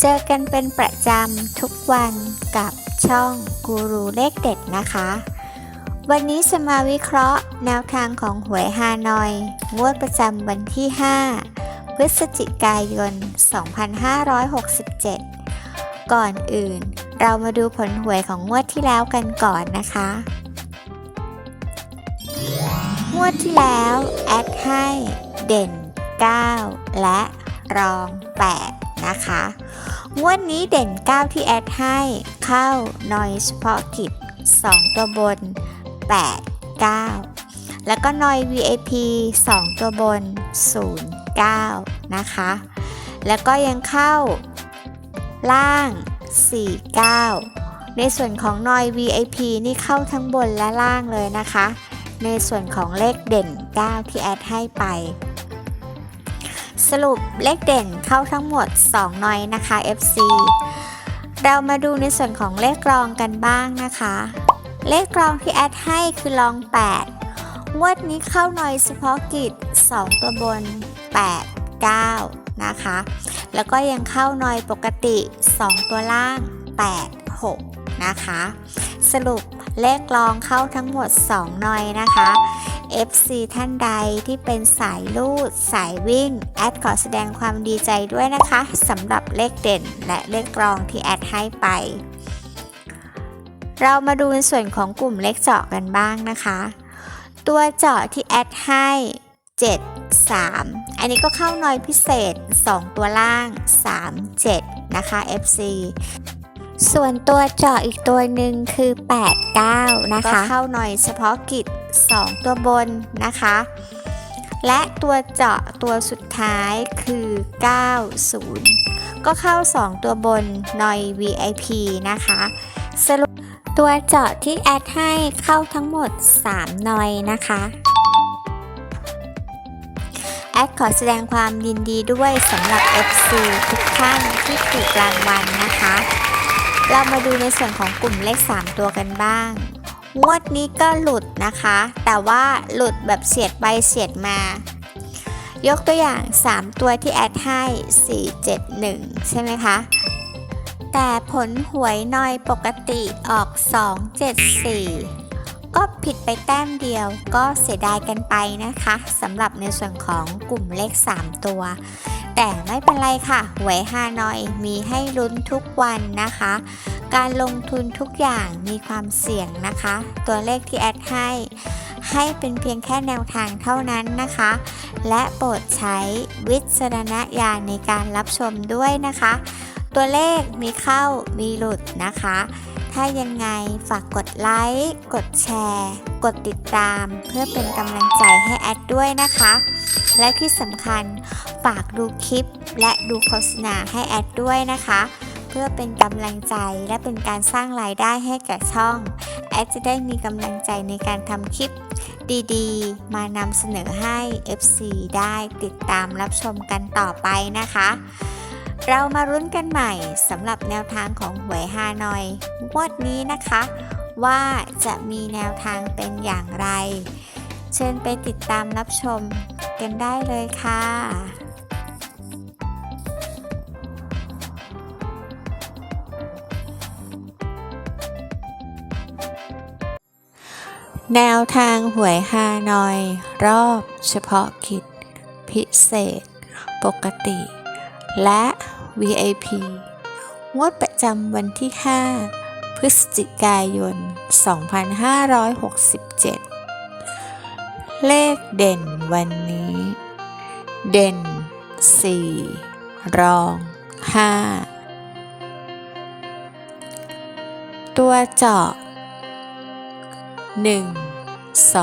เจอกันเป็นประจำทุกวันกับช่องกูรูเลขเด็ดนะคะ วันนี้จะมาวิเคราะห์แนวทางของหวยฮานอย งวดประจำวันที่ 5 พฤศจิกายน 2567 ก่อนอื่น เรามาดูผลหวยของงวดที่แล้วกันก่อนนะคะ งวดที่แล้ว แอดให้ เด่น 9 และรอง 8 นะคะ งวดนี้เด่น 9 ที่แอดให้ เข้าหน่อยเฉพาะกิจ2ตัวบน 8 9 แล้วก็หน่อย VIP 2 ตัวบน 0 9 นะคะ แล้วก็ยังเข้า ล่าง 4 9 ในส่วนของหน่อย VIP นี่เข้าทั้งบนและล่างเลยนะคะ ในส่วนของเลขเด่น 9 ที่แอดให้ไป สรุปเลขเด่นเข้าทั้งหมด2นอยนะคะ FC เรามาดูในส่วนของเลขรองกันบ้างนะคะ เลขรองที่แอดให้คือรอง 8 งวดนี้เข้าหนอยเฉพาะกิจ 2 ตัวบน 8 9 นะคะ แล้วก็ยังเข้าหนอยปกติ 2 ตัวล่าง 8 6 นะคะ สรุป เลขรองเข้าทั้งหมด 2 หน่อยนะคะ FC ท่านใดที่เป็นสายลูด สายวิ่ง แอดขอแสดงความดีใจด้วยนะคะสำหรับเลขเด่นและเลขรองที่แอดให้ไป เรามาดูในส่วนของกลุ่มเลขเจาะกันบ้างนะคะ ตัวเจาะที่แอดให้ 7 3 อันนี้ก็เข้าน้อยพิเศษ 2 ตัวล่าง 3 7 นะคะ FC ส่วนตัวเจาะอีกตัวหนึ่งคือ 8 9 นะคะ ก็เข้าหน่อยเฉพาะกิจ 2 ตัวบนนะคะ และตัวเจาะตัวสุดท้ายคือ 90 ก็เข้า 2 ตัวบนหน่อย VIP นะคะสรุปตัวเจาะที่แอดให้เข้าทั้งหมด 3 หน่อยนะคะแอดขอแสดงความยินดีด้วยสำหรับ FC ทุกท่านที่ถูกรางวัลนะคะ เรามาดูในส่วนของกลุ่มเลข 3 ตัวกันบ้าง งวดนี้ก็หลุดนะคะ แต่ว่าหลุดแบบเฉียดไปเฉียดมา ยกตัวอย่าง 3 ตัวที่แอดให้ 4 7 1 ใช่ไหมคะ แต่ผลหวยน้อยปกติออก 2 7 4 ก็ผิดไปแต้มเดียว ก็เสียดายกันไปนะคะสำหรับในส่วนของกลุ่มเลข 3 ตัว แต่ไม่เป็นไรค่ะ หวยฮานอยมีให้ลุ้นทุกวันนะคะ การลงทุนทุกอย่างมีความเสี่ยงนะคะ ตัวเลขที่แอดให้ให้เป็นเพียงแค่แนวทางเท่านั้นนะคะ และโปรดใช้วิจารณญาณในการรับชมด้วยนะคะ ตัวเลขมีเข้ามีหลุดนะคะ ถ้ายังไงฝากกดไลค์ กดแชร์ กดติดตาม เพื่อเป็นกำลังใจให้แอดด้วยนะคะ และที่สำคัญฝากดูคลิปและดูโฆษณาให้แอดด้วยนะคะ เพื่อเป็นกำลังใจและเป็นการสร้างรายได้ให้กับช่อง แอดจะได้มีกำลังใจในการทำคลิปดีๆ มานำเสนอให้ FC ได้ติดตามรับชมกันต่อไปนะคะ เรามารุ้นกันใหม่สำหรับแนวทางของหวยฮานอยงวดนี้นะคะ ว่าจะมีแนวทางเป็นอย่างไร เชิญไปติดตามรับชมกันได้เลยค่ะแนวทางหวยฮานอย รอบเฉพาะกิจ พิเศษ ปกติ และ VIP งวดประจำวันที่ 5 พฤศจิกายน 2567 เลขเด่นวันนี้ เด่น 4 รอง 5 ตัวเจาะ 1 2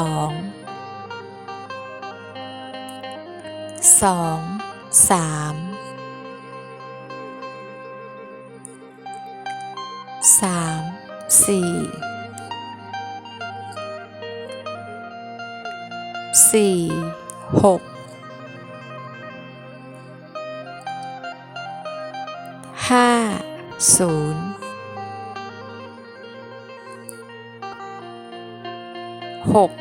2 3 สามสี่สี่หกห้าศูนย์หก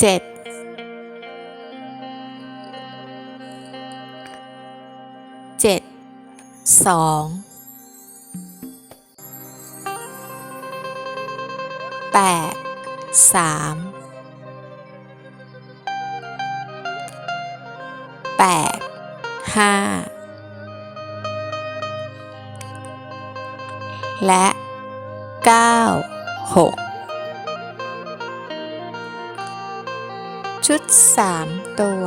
เจ็ดเจ็ดสอง แปดสามแปดห้าและเก้าหกชุดสามตัว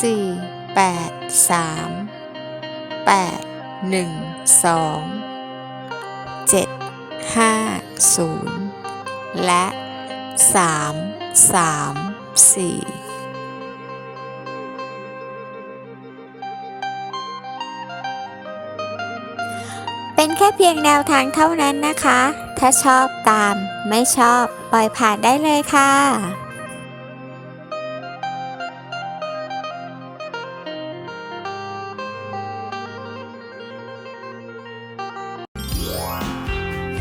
สี่แปดสามแปดหนึ่งสองเจ็ดห้าศูนย์และสามสามสี่เป็นแค่เพียงแนวทางเท่านั้นนะคะ ถ้าชอบตาม ไม่ชอบ ปล่อยผ่านได้เลยค่ะ